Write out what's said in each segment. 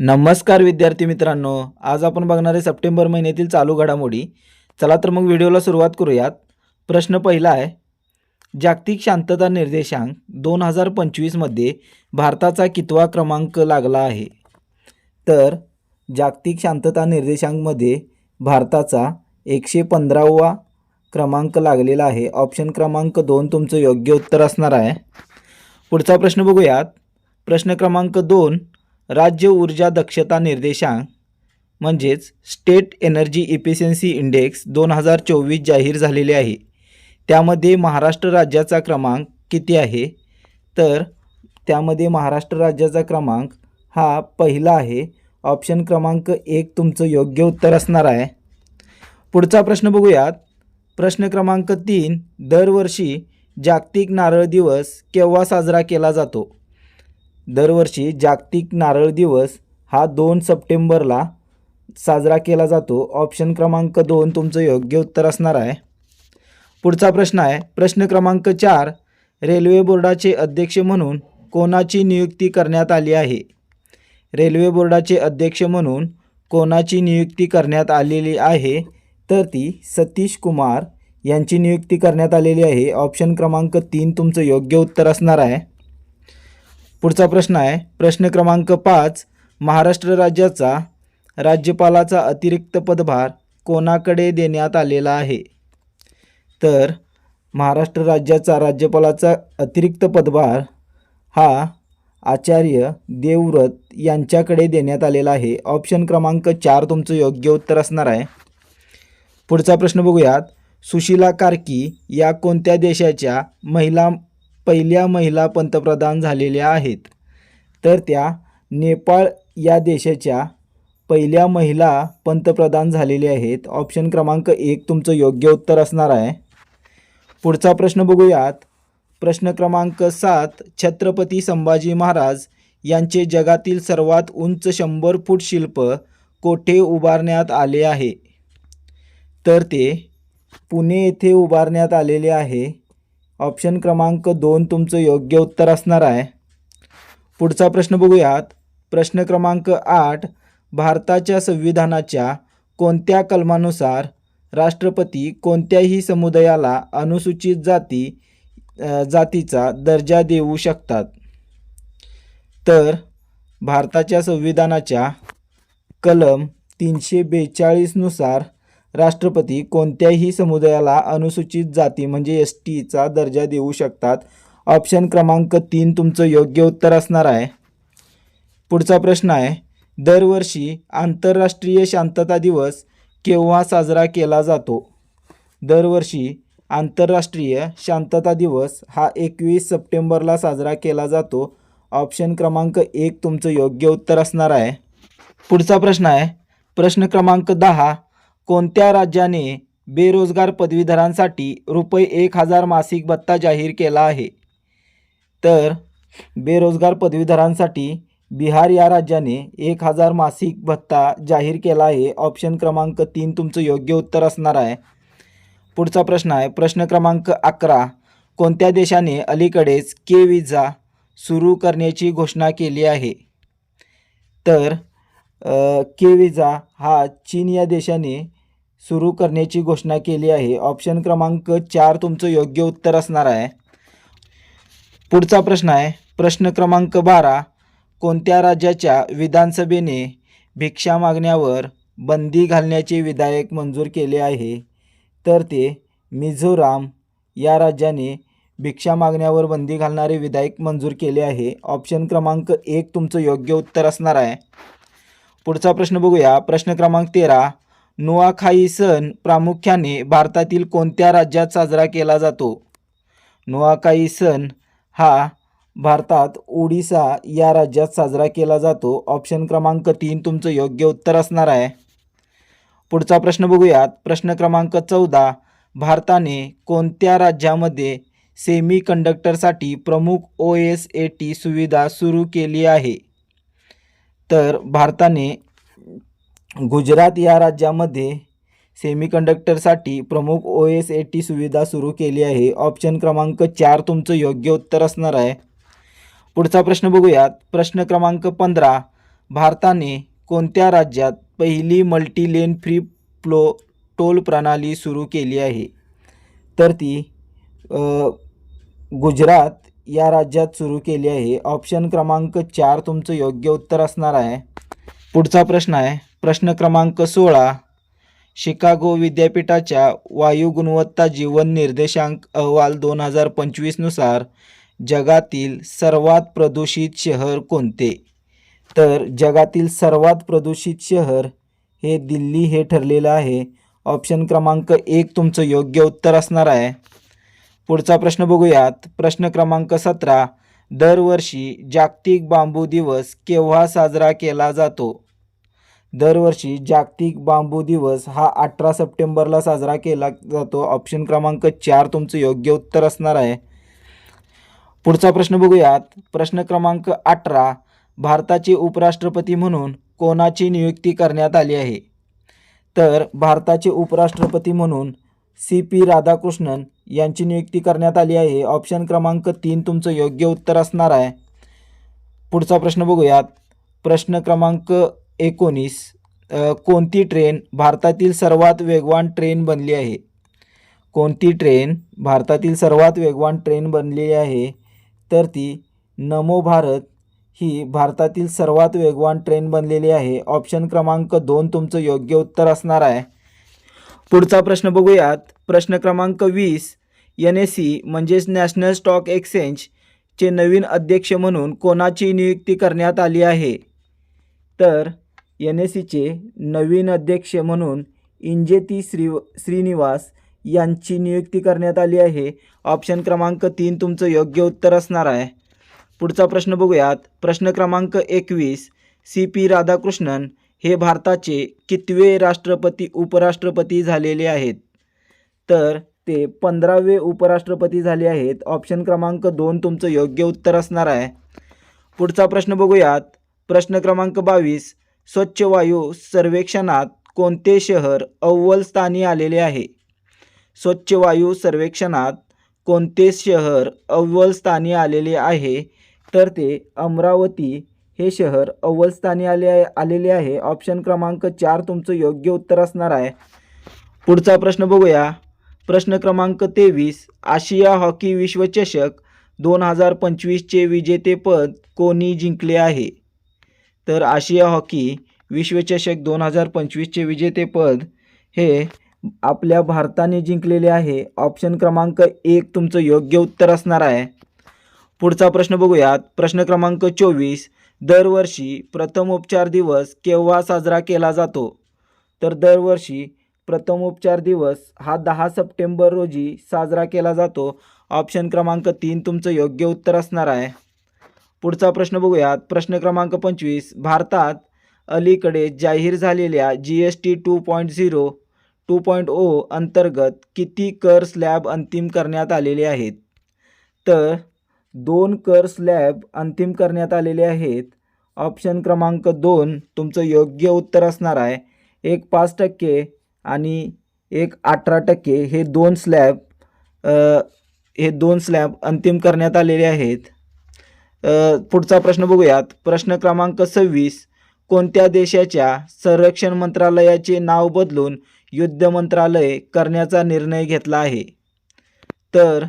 नमस्कार विद्यार्थी मित्रांनो आज आपण बघणार आहे सप्टेंबर महिन्यातील चालू घडामोडी. चला तर मग व्हिडिओला सुरुवात करूयात. प्रश्न पहिला आहे जागतिक शांतता निर्देशांक दोन हजार पंचवीसमध्ये भारताचा कितवा क्रमांक लागला आहे? तर जागतिक शांतता निर्देशांकमध्ये भारताचा एकशे पंधरावा क्रमांक लागलेला आहे. ऑप्शन क्रमांक दोन तुमचं योग्य उत्तर असणार आहे. पुढचा प्रश्न बघूयात. प्रश्न क्रमांक दोन राज्य ऊर्जा दक्षता निर्देशांक म्हणजेच स्टेट एनर्जी इफिशियन्सी इंडेक्स दोन हजार चोवीस जाहीर झालेले आहे. त्यामध्ये महाराष्ट्र राज्याचा क्रमांक किती आहे? तर त्यामध्ये महाराष्ट्र राज्याचा क्रमांक हा पहिला आहे. ऑप्शन क्रमांक एक तुमचं योग्य उत्तर असणार आहे. पुढचा प्रश्न बघूयात. प्रश्न क्रमांक तीन दरवर्षी जागतिक नारळ दिवस केव्हा साजरा केला जातो? दरवर्षी जागतिक नारळ दिवस हा दोन सप्टेंबरला साजरा केला जातो. ऑप्शन क्रमांक दोन तुमचं योग्य उत्तर असणार आहे. पुढचा प्रश्न आहे. प्रश्न क्रमांक चार रेल्वे बोर्डाचे अध्यक्ष म्हणून कोणाची नियुक्ती करण्यात आली आहे? रेल्वे बोर्डाचे अध्यक्ष म्हणून कोणाची नियुक्ती करण्यात आलेली आहे? तर ती सतीश कुमार यांची नियुक्ती करण्यात आलेली आहे. ऑप्शन क्रमांक तीन तुमचं योग्य उत्तर असणार आहे. पुढचा प्रश्न आहे. प्रश्न क्रमांक पाच महाराष्ट्र राज्याचा राज्यपालाचा अतिरिक्त पदभार कोणाकडे देण्यात आलेला आहे? तर महाराष्ट्र राज्याचा राज्यपालाचा अतिरिक्त पदभार हा आचार्य देवव्रत यांच्याकडे देण्यात आलेला आहे. ऑप्शन क्रमांक चार तुमचं योग्य उत्तर असणार आहे. पुढचा प्रश्न बघूयात. सुशीला कार्की या कोणत्या देशाच्या महिला पहिल्या महिला पंतप्रधान झालेल्या आहेत. तर त्या नेपाळ या देशाच्या पहिल्या महिला पंतप्रधान झालेल्या आहेत. ऑप्शन क्रमांक एक तुमचं योग्य उत्तर असणार आहे. पुढचा प्रश्न बघूयात. प्रश्न क्रमांक सात छत्रपती संभाजी महाराज यांचे जगातील सर्वात उंच शंभर फूट शिल्प कोठे उभारण्यात आले आहे? तर ते पुणे येथे उभारण्यात आलेले आहे. ऑप्शन क्रमांक दोन तुमचं योग्य उत्तर असणार आहे. पुढचा प्रश्न बघूयात. प्रश्न क्रमांक आठ भारताच्या संविधानाच्या कोणत्या कलमानुसार राष्ट्रपती कोणत्याही समुदायाला अनुसूचित जाती जातीचा दर्जा देऊ शकतात? तर भारताच्या संविधानाच्या कलम तीनशे बेचाळीसनुसार राष्ट्रपती कोणत्याही समुदायाला अनुसूचित जाती म्हणजे एस टीचा दर्जा देऊ शकतात. ऑप्शन क्रमांक तीन तुमचं योग्य उत्तर असणार आहे. पुढचा प्रश्न आहे दरवर्षी आंतरराष्ट्रीय शांतता दिवस केव्हा साजरा केला जातो? दरवर्षी आंतरराष्ट्रीय शांतता दिवस हा एकवीस सप्टेंबरला साजरा केला जातो. ऑप्शन क्रमांक एक तुमचं योग्य उत्तर असणार आहे. पुढचा प्रश्न आहे प्रश्न क्रमांक दहा कोणत्या राज्याने बेरोजगार पदवीधरांसाठी रुपये एक हजार मासिक भत्ता जाहीर केला आहे? तर बेरोजगार पदवीधरांसाठी बिहार या राज्याने एक हजार मासिक भत्ता जाहीर केला आहे. ऑप्शन क्रमांक तीन तुमचं योग्य उत्तर असणार आहे. पुढचा प्रश्न आहे. प्रश्न क्रमांक अकरा. कोणत्या देशाने अलीकडेच के विजा सुरू करण्याची घोषणा केली आहे? तर के विजा हा चीन या देशाने सुरू करण्याची घोषणा केली आहे. ऑप्शन क्रमांक चार तुमचं योग्य उत्तर असणार आहे. पुढचा प्रश्न आहे. प्रश्न क्रमांक बारा कोणत्या राज्याच्या विधानसभेने भिक्षा मागण्यावर बंदी घालण्याचे विधायक मंजूर केले आहे? तर ते मिझोराम या राज्याने भिक्षा मागण्यावर बंदी घालणारे विधायक मंजूर केले आहे. ऑप्शन क्रमांक एक तुमचं योग्य उत्तर असणार आहे. पुढचा प्रश्न बघूया. प्रश्न क्रमांक तेरा नुआखाई सण प्रामुख्याने भारतातील कोणत्या राज्यात साजरा केला जातो? नुआखाई सण हा भारतात ओडिसा या राज्यात साजरा केला जातो. ऑप्शन क्रमांक तीन तुमचं योग्य उत्तर असणार आहे. पुढचा प्रश्न बघूयात. प्रश्न क्रमांक चौदा. भारताने कोणत्या राज्यामध्ये सेमी कंडक्टरसाठी प्रमुख ओ एस ए टी सुविधा सुरू केली आहे? तर भारताने गुजरात या राज्यामध्ये सेमीकंडक्टरसाठी प्रमुख ओ एस ए टी सुविधा सुरू केली आहे. ऑप्शन क्रमांक चार तुमचं योग्य उत्तर असणार आहे. पुढचा प्रश्न बघूयात. प्रश्न क्रमांक पंधरा. भारताने कोणत्या राज्यात पहिली multi lane free flow toll प्रणाली सुरू केली आहे? तर ती गुजरात या राज्यात सुरू केली आहे. ऑप्शन क्रमांक चार तुमचं योग्य उत्तर असणार आहे. पुढचा प्रश्न आहे. प्रश्न क्रमांक सोळा शिकागो विद्यापीठाच्या वायू गुणवत्ता जीवन निर्देशांक अहवाल दोन हजार पंचवीसनुसार जगातील सर्वात प्रदूषित शहर कोणते? तर जगातील सर्वात प्रदूषित शहर हे दिल्ली हे ठरलेलं आहे. ऑप्शन क्रमांक एक तुमचं योग्य उत्तर असणार आहे. पुढचा प्रश्न बघूयात. प्रश्न क्रमांक सतरा दरवर्षी जागतिक बांबू दिवस केव्हा साजरा केला जातो? दरवर्षी जागतिक बांबू दिवस हा अठरा सप्टेंबरला साजरा केला जातो. ऑप्शन क्रमांक चार तुमचं योग्य उत्तर असणार आहे. पुढचा प्रश्न बघूयात. प्रश्न क्रमांक अठरा भारताचे उपराष्ट्रपती म्हणून कोणाची नियुक्ती करण्यात आली आहे? तर भारताचे उपराष्ट्रपती म्हणून सी पी राधाकृष्णन यांची नियुक्ती करण्यात आली आहे. ऑप्शन क्रमांक तीन तुमचं योग्य उत्तर असणार आहे. पुढचा प्रश्न बघूयात. प्रश्न क्रमांक एकोणीस कोणती ट्रेन भारतातील सर्वात वेगवान ट्रेन बनली आहे? कोणती ट्रेन भारतातील सर्वात वेगवान ट्रेन बनलेली आहे? तर ती नमो भारत ही भारतातील सर्वात वेगवान ट्रेन बनलेली आहे. ऑप्शन क्रमांक दोन तुमचं योग्य उत्तर असणार आहे. पुढचा प्रश्न बघूयात. प्रश्न क्रमांक वीस एन एस सी म्हणजेच नॅशनल स्टॉक एक्सचेंजचे नवीन अध्यक्ष म्हणून कोणाची नियुक्ती करण्यात आली आहे? तर एन एस सीचे नवीन अध्यक्ष म्हणून इंजेती श्री श्रीनिवास यांची नियुक्ती करण्यात आली आहे. ऑप्शन क्रमांक तीन तुमचं योग्य उत्तर असणार आहे. पुढचा प्रश्न बघूयात. प्रश्न क्रमांक एकवीस सी पी राधाकृष्णन हे भारताचे कितवे राष्ट्रपती उपराष्ट्रपती झालेले आहेत? तर ते पंधरावे उपराष्ट्रपती झाले आहेत. ऑप्शन क्रमांक दोन तुमचं योग्य उत्तर असणार आहे. पुढचा प्रश्न बघूयात. प्रश्न क्रमांक बावीस स्वच्छ वायू सर्वेक्षणात कोणते शहर अव्वल स्थानी आलेले आहे? स्वच्छ वायू सर्वेक्षणात कोणते शहर अव्वल स्थानी आलेले आहे? तर ते अमरावती हे शहर अव्वल स्थानी आले आहे आलेले आहे. ऑप्शन क्रमांक चार तुमचं योग्य उत्तर असणार आहे. पुढचा प्रश्न बघूया. प्रश्न क्रमांक तेवीस आशिया हॉकी विश्वचषक दोन हजार पंचवीसचे विजेतेपद कोणी जिंकले आहे? तर आशिया हॉकी. विश्वचषक दोन हजार पंचवीसचे विजेतेपद हे आपल्या भारताने जिंकलेले आहे. ऑप्शन क्रमांक एक तुमचं योग्य उत्तर असणार आहे. पुढचा प्रश्न बघूयात. प्रश्न क्रमांक चोवीस. दरवर्षी प्रथमोपचार दिवस केव्हा साजरा केला जातो? तर दरवर्षी प्रथमोपचार दिवस हा दहा सप्टेंबर रोजी साजरा केला जातो. ऑप्शन क्रमांक तीन तुमचं योग्य उत्तर असणार आहे. पुढचा प्रश्न बघूयात. प्रश्न क्रमांक पंचवीस. भारतात अलीकडे जाहीर झालेल्या G S T two point zero two point O अंतर्गत किती कर स्लॅब अंतिम करण्यात आलेले आहेत? तर दोन कर स्लॅब अंतिम करण्यात आलेले आहेत. ऑप्शन क्रमांक दोन तुमचं योग्य उत्तर असणार आहे. एक पाच टक्के आणि एक अठरा टक्के हे दोन स्लॅब हे दोन स्लॅब अंतिम करण्यात आलेले आहेत. पुढचा प्रश्न बघूयात. प्रश्न क्रमांक सव्वीस. कोणत्या देशाच्या संरक्षण मंत्रालयाचे नाव बदलून युद्ध मंत्रालय करण्याचा निर्णय घेतला आहे? तर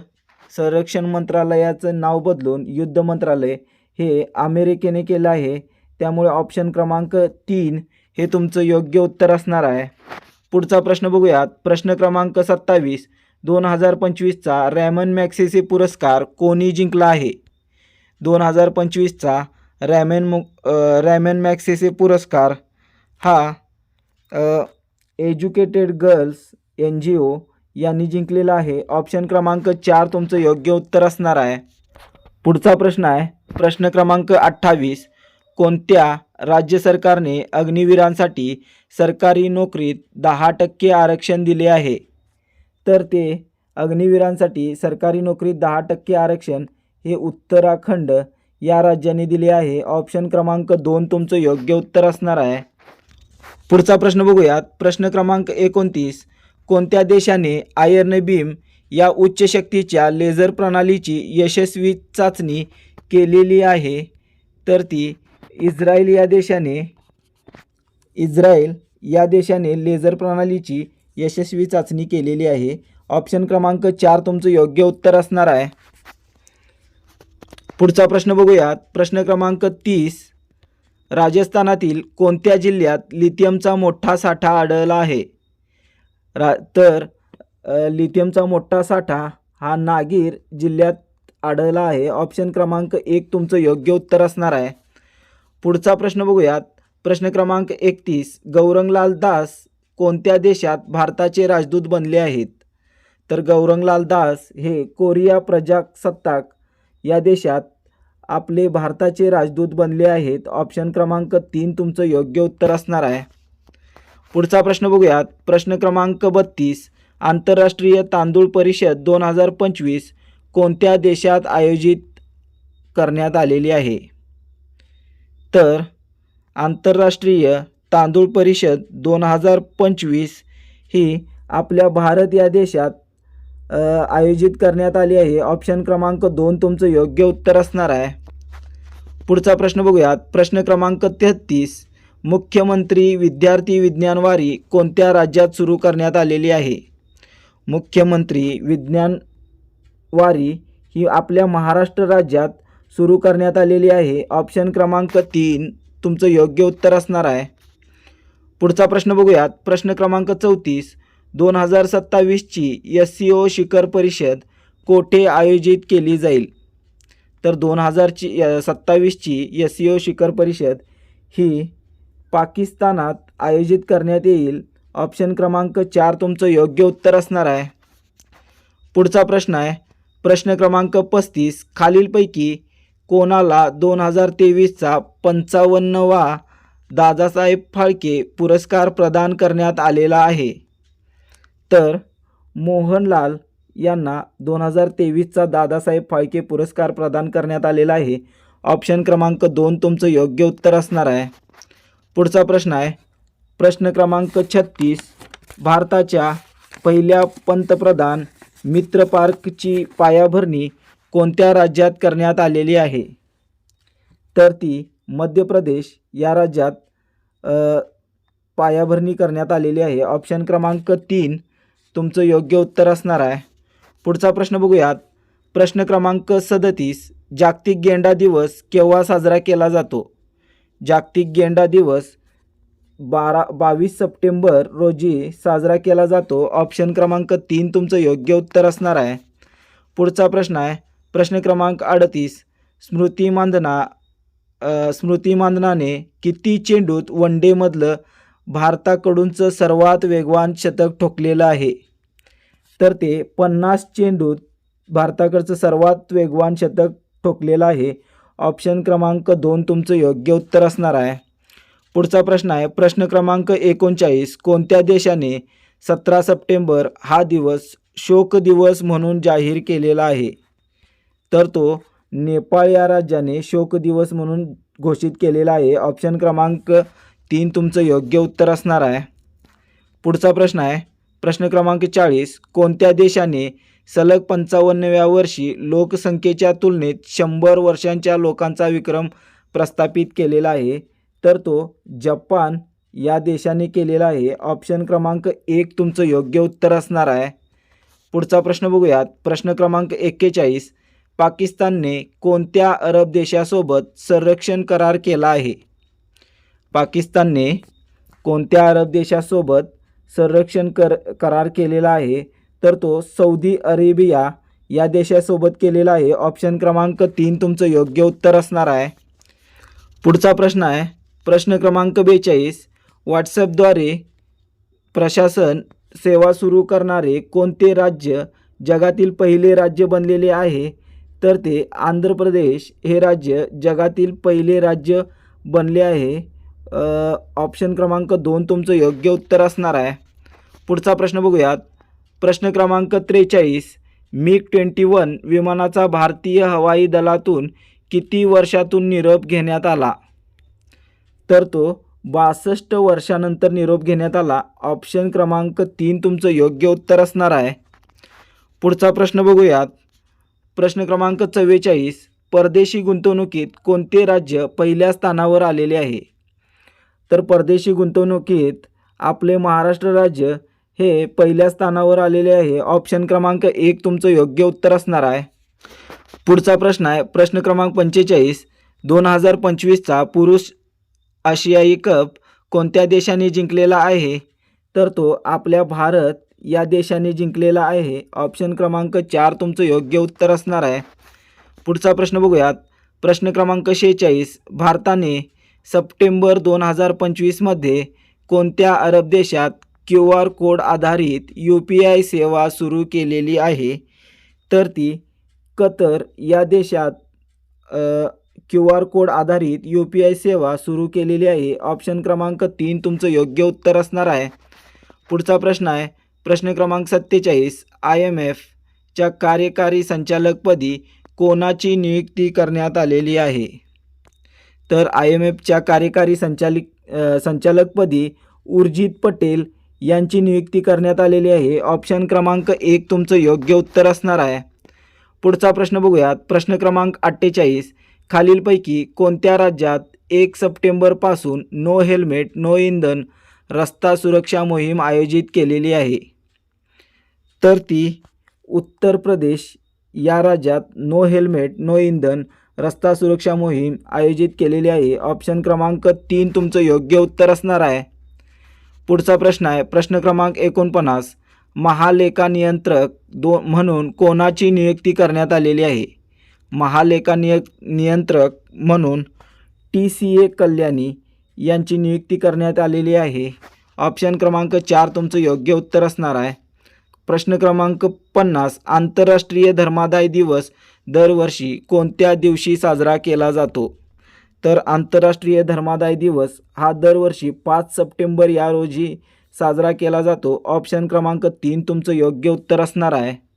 संरक्षण मंत्रालयाचं नाव बदलून युद्ध मंत्रालय हे अमेरिकेने केलं आहे. त्यामुळे ऑप्शन क्रमांक तीन हे तुमचं योग्य उत्तर असणार आहे. पुढचा प्रश्न बघूयात. प्रश्न क्रमांक सत्तावीस. दोन हजार पंचवीसचा रॅमन मॅक्सेसे पुरस्कार कोणी जिंकला आहे? दोन हजार पंचवीसचा रॅमेन मु रॅमेन मॅक्सेसे पुरस्कार. हा educated girls N G O यांनी जिंकलेला आहे. ऑप्शन क्रमांक चार तुमचं योग्य उत्तर असणार आहे. पुढचा प्रश्न आहे. प्रश्न क्रमांक अठ्ठावीस. कोणत्या राज्य सरकारने अग्निवीरांसाठी सरकारी नोकरीत दहा टक्के आरक्षण दिले आहे? तर ते अग्निवीरांसाठी सरकारी नोकरीत दहा टक्के आरक्षण हे उत्तराखंड या राज्याने दिले आहे. ऑप्शन क्रमांक दोन तुमचं योग्य उत्तर असणार आहे. पुढचा प्रश्न बघूयात. प्रश्न क्रमांक एकोणतीस. कोणत्या देशाने आयर्न बीम या उच्च शक्तीच्या लेझर प्रणालीची यशस्वी चाचणी केलेली आहे? तर ती इस्रायल या देशाने इस्रायल या देशाने लेझर प्रणालीची यशस्वी चाचणी केलेली आहे. ऑप्शन क्रमांक चार तुमचं योग्य उत्तर असणार आहे. पुढचा प्रश्न बघूयात. प्रश्न क्रमांक तीस. राजस्थानातील कोणत्या जिल्ह्यात लिथियमचा मोठा साठा आढळला आहे? रा तर लिथियमचा मोठा साठा हा नागीर जिल्ह्यात आढळला आहे. ऑप्शन क्रमांक एक तुमचं योग्य उत्तर असणार आहे. पुढचा प्रश्न बघूयात. प्रश्न क्रमांक एकतीस. गौरंगलाल दास कोणत्या देशात भारताचे राजदूत बनले आहेत? तर गौरंगलाल दास हे कोरिया प्रजासत्ताक या देशात आपले भारताचे राजदूत बनले आहेत. ऑप्शन क्रमांक तीन तुमचं योग्य उत्तर असणार आहे. पुढचा प्रश्न बघूयात. प्रश्न क्रमांक बत्तीस. आंतरराष्ट्रीय तांदूळ परिषद दोन हजार पंचवीस कोणत्या देशात आयोजित करण्यात आलेली आहे? तर आंतरराष्ट्रीय तांदूळ परिषद दोन हजार पंचवीस ही आपल्या भारत या देशात आयोजित करण्यात आली आहे. ऑप्शन क्रमांक दोन तुमचं योग्य उत्तर असणार आहे. पुढचा प्रश्न बघूयात. प्रश्न क्रमांक तेहतीस. मुख्यमंत्री विद्यार्थी विज्ञानवारी कोणत्या राज्यात सुरू करण्यात आलेली आहे? मुख्यमंत्री विज्ञान वारी ही आपल्या महाराष्ट्र राज्यात सुरू करण्यात आलेली आहे. ऑप्शन क्रमांक तीन तुमचं योग्य उत्तर असणार आहे. पुढचा प्रश्न बघूयात. प्रश्न क्रमांक चौतीस. दोन हजार सत्तावीसची एस सी ओ शिखर परिषद कोठे आयोजित केली जाईल? तर दोन हजारची सत्तावीसची एस सी ओ शिखर परिषद ही पाकिस्तानात आयोजित करण्यात येईल. ऑप्शन क्रमांक चार तुमचं योग्य उत्तर असणार आहे. पुढचा प्रश्न आहे. प्रश्न क्रमांक पस्तीस खालीलपैकी कोणाला दोन हजार तेवीसचा पंचावन्नवा दादासाहेब फाळके पुरस्कार प्रदान करण्यात आलेला आहे? तर मोहनलाल यांना दोन हजार तेवीसचा दादासाहेब फाळके पुरस्कार प्रदान करण्यात आलेला आहे. ऑप्शन क्रमांक दोन तुमचं योग्य उत्तर असणार आहे. पुढचा प्रश्न आहे. प्रश्न क्रमांक छत्तीस. भारताच्या पहिल्या पंतप्रधान मित्र पार्कची पायाभरणी कोणत्या राज्यात करण्यात आलेली आहे? तर ती मध्य प्रदेश या राज्यात पायाभरणी करण्यात आलेली आहे. ऑप्शन क्रमांक तीन. तुमचं योग्य उत्तर असणार आहे. पुढचा प्रश्न बघूयात. प्रश्न क्रमांक सदतीस. जागतिक गेंडा दिवस केव्हा साजरा केला जातो? जागतिक गेंडा दिवस बारा बावीस सप्टेंबर रोजी साजरा केला जातो. ऑप्शन क्रमांक तीन तुमचं योग्य उत्तर असणार आहे. पुढचा प्रश्न आहे. प्रश्न क्रमांक अडतीस. स्मृती मानधना स्मृती मानधनाने किती चेंडूत वन डेमधलं भारताकडूनचं सर्वात वेगवान शतक ठोकलेलं आहे. तर ते पन्नास चेंडूत भारताकडचं सर्वात वेगवान शतक ठोकलेलं आहे. ऑप्शन क्रमांक दोन तुमचं योग्य उत्तर असणार आहे. पुढचा प्रश्न आहे प्रश्न क्रमांक एकोणचाळीस कोणत्या देशाने सतरा सप्टेंबर हा दिवस शोक दिवस म्हणून जाहीर केलेला आहे? तर तो नेपाळ या राज्याने शोक दिवस म्हणून घोषित केलेला आहे. ऑप्शन क्रमांक तीन तुमचं योग्य उत्तर असणार आहे. पुढचा प्रश्न आहे प्रश्न क्रमांक चाळीस कोणत्या देशाने सलग पंचावन्नव्या वर्षी लोकसंख्येच्या तुलनेत शंभर वर्षांच्या लोकांचा विक्रम प्रस्थापित केलेला आहे? तर तो जपान या देशाने केलेला आहे. ऑप्शन क्रमांक एक तुमचं योग्य उत्तर असणार आहे. पुढचा प्रश्न बघूयात. प्रश्न क्रमांक एक्केचाळीस पाकिस्तानने कोणत्या अरब देशासोबत संरक्षण करार केला आहे? पाकिस्तानने कोणत्या अरब देशासोबत संरक्षण कर करार केलेला आहे तर तो सौदी अरेबिया या देशासोबत केलेला आहे. ऑप्शन क्रमांक तीन तुमचं योग्य उत्तर असणार आहे. पुढचा प्रश्न आहे. प्रश्न क्रमांक बेचाळीस. व्हॉट्सअपद्वारे प्रशासन सेवा सुरू करणारे कोणते राज्य जगातील पहिले राज्य बनलेले आहे? तर ते आंध्र प्रदेश हे राज्य जगातील पहिले राज्य बनले आहे. ऑप्शन क्रमांक दोन तुमचं योग्य उत्तर असणार आहे. पुढचा प्रश्न बघूयात. प्रश्न क्रमांक त्रेचाळीस. मिग ट्वेंटी वन विमानाचा भारतीय हवाई दलातून किती वर्षातून निरोप घेण्यात आला? तर तो बासष्ट वर्षानंतर निरोप घेण्यात आला. ऑप्शन क्रमांक तीन तुमचं योग्य उत्तर असणार आहे. पुढचा प्रश्न बघूयात. प्रश्न क्रमांक चव्वेचाळीस. परदेशी गुंतवणुकीत कोणते राज्य पहिल्या स्थानावर आलेले आहे? तर परदेशी गुंतवणुकीत आपले महाराष्ट्र राज्य हे पहिल्या स्थानावर आलेले आहे. ऑप्शन क्रमांक एक तुमचं योग्य उत्तर असणार आहे. पुढचा प्रश्न आहे. प्रश्न क्रमांक पंचेचाळीस. दोन हजार पंचवीसचा पुरुष आशियाई कप कोणत्या देशाने जिंकलेला आहे? तर तो आपल्या भारत या देशाने जिंकलेला आहे. ऑप्शन क्रमांक चार तुमचं योग्य उत्तर असणार आहे. पुढचा प्रश्न बघूयात. प्रश्न क्रमांक शेहेचाळीस. भारताने सप्टेंबर दोन हजार पंचवीसमध्ये कोणत्या अरब देशात क्यू आर कोड आधारित यू पी आय सेवा सुरू केलेली आहे? तर ती कतर या देशात क्यू आर कोड आधारित यू पी आय सेवा सुरू केलेली आहे. ऑप्शन क्रमांक तीन तुमचं योग्य उत्तर असणार आहे. पुढचा प्रश्न आहे प्रश्न क्रमांक सत्तेचाळीस आय एम एफच्या कार्यकारी संचालकपदी कोणाची नियुक्ती करण्यात आलेली आहे? तर आय एम एफच्या कार्यकारी संचालिक संचालकपदी उर्जित पटेल यांची नियुक्ती करण्यात आलेली आहे. ऑप्शन क्रमांक एक तुमचं योग्य उत्तर असणार आहे. पुढचा प्रश्न बघूयात. प्रश्न क्रमांक अठ्ठेचाळीस. खालीलपैकी कोणत्या राज्यात एक सप्टेंबरपासून नो हेल्मेट नो इंधन रस्ता सुरक्षा मोहीम आयोजित केलेली आहे? तर ती उत्तर प्रदेश या राज्यात नो हेल्मेट नो इंधन रस्ता सुरक्षा मोहीम आयोजित केलेली आहे. ऑप्शन क्रमांक तीन तुमचं योग्य उत्तर असणार आहे. पुढचा प्रश्न आहे. प्रश्न क्रमांक एकोणपन्नास. महालेखा नियंत्रक दो म्हणून कोणाची नियुक्ती करण्यात आलेली आहे? महालेखा निय नियंत्रक म्हणून टी सी ए कल्याणी यांची नियुक्ती करण्यात आलेली आहे. ऑप्शन क्रमांक चार तुमचं योग्य उत्तर असणार आहे. प्रश्न क्रमांक पन्नास. आंतरराष्ट्रीय धर्मादाय दिवस दरवर्षी कोणत्या दिवशी साजरा केला जातो? तर आंतरराष्ट्रीय धर्मादाय दिवस हा दरवर्षी पाच सप्टेंबर या रोजी साजरा केला जातो. ऑप्शन क्रमांक तीन तुमचं योग्य उत्तर असणार आहे.